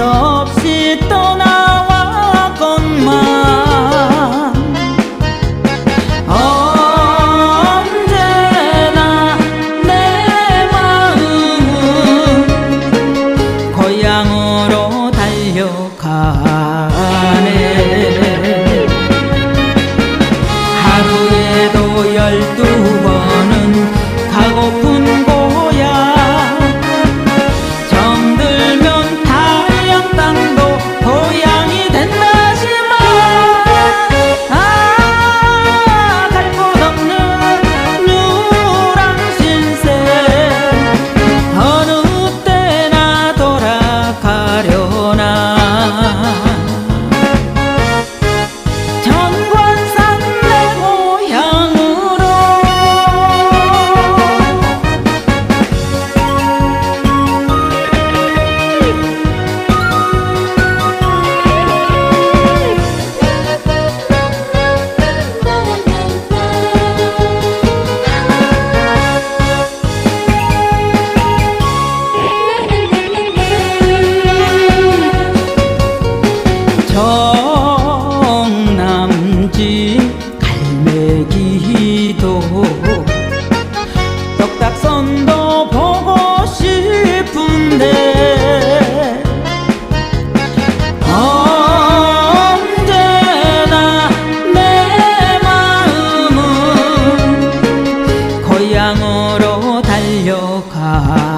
없이 떠나왔건만 언제나 내 마음은 고향으로 달려가네. 하루에 경기도. 덕닥선도 보고 싶은데 언제나 내 마음은 고향으로 달려가네.